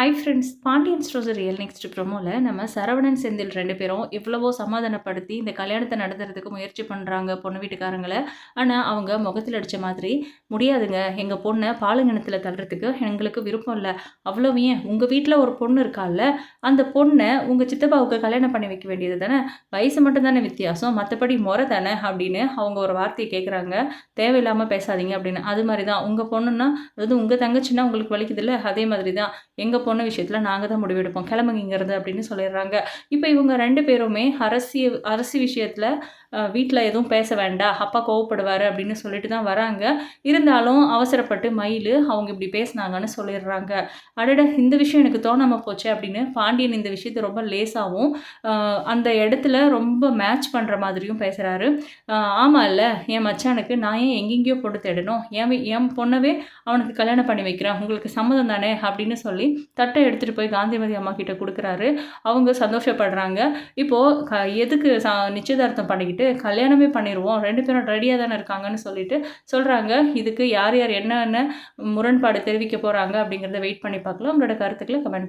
Hi friends Pandian stores real next ப்ரோமோவில் நம்ம சரவணன் செந்தில் ரெண்டு பேரும் எவ்வளவோ சமாதானப்படுத்தி இந்த கல்யாணத்தை நடத்துறதுக்கு முயற்சி பண்ணுறாங்க பொண்ணு வீட்டுக்காரங்களை. ஆனால் அவங்க முகத்தில் அடித்த மாதிரி முடியாதுங்க எங்கள் பொண்ணை பாலுங்கணத்தில் தள்ளுறதுக்கு எங்களுக்கு விருப்பம் இல்லை. அவ்வளோ ஏன்? உங்கள் வீட்டில் ஒரு பொண்ணு இருக்கால அந்த பொண்ணை உங்கள் சித்தப்பாவுக்கு கல்யாணம் பண்ணி வைக்க வேண்டியது தானே? வயசு மட்டும் தானே வித்தியாசம். மற்றபடி முறை தானே? அப்படின்னு அவங்க ஒரு வார்த்தையை கேட்குறாங்க தேவையில்லாமல் பேசாதீங்க அப்படின்னு. அது மாதிரி தான் உங்கள் பொண்ணுன்னா அதாவது உங்கள் தங்கச்சின்னா உங்களுக்கு வலிக்குதுல்ல? அதே மாதிரி தான் எங்கள் பொண்ணு விஷயத்தில் நாங்கள் தான் முடிவெடுப்போம். கிளம்புங்க இங்கேருந்து அப்படின்னு சொல்லிடுறாங்க. இப்போ இவங்க ரெண்டு பேருமே அரசி அரசு விஷயத்தில் வீட்டில் எதுவும் பேச வேண்டாம் அப்பா கோவப்படுவார் அப்படின்னு சொல்லிட்டு தான் வராங்க. இருந்தாலும் அவசரப்பட்டு மயில் அவங்க இப்படி பேசினாங்கன்னு சொல்லிடுறாங்க. அடட இந்த விஷயம் எனக்கு தோணாமல் போச்சு அப்படின்னு பாண்டியன் இந்த விஷயத்தை ரொம்ப லேசாகவும் அந்த இடத்துல ரொம்ப மேட்ச் பண்ணுற மாதிரியும் பேசுகிறாரு ஆமாம் இல்லை என் மச்சானுக்கு நான் ஏன் எங்கெங்கேயோ போட்டு தேடணும்? என் என் பொண்ணவே அவனுக்கு கல்யாணம் பண்ணி வைக்கிறேன். உங்களுக்கு சம்மதம் தானே? அப்படின்னு சொல்லி தட்டை எடுத்துகிட்டு போய் காந்திமதி அம்மா கிட்ட கொடுக்குறாரு. அவங்க சந்தோஷப்படுறாங்க. இப்போது க எதுக்கு ச நிச்சயதார்த்தம் பண்ணிக்கிட்டு சொல்லிட்டு கல்யாணமே பண்ணிடுவோம் ரெண்டு பேரும் ரெடியாக தானே இருக்காங்கன்னு சொல்லிட்டு சொல்கிறாங்க இதுக்கு யார் யார் என்னென்ன முரண்பாடு தெரிவிக்க போகிறாங்க அப்படிங்கிறத வெயிட் பண்ணி பார்க்கலாம். உங்களோட கருத்துக்களை கமெண்ட் பண்ணுங்கள்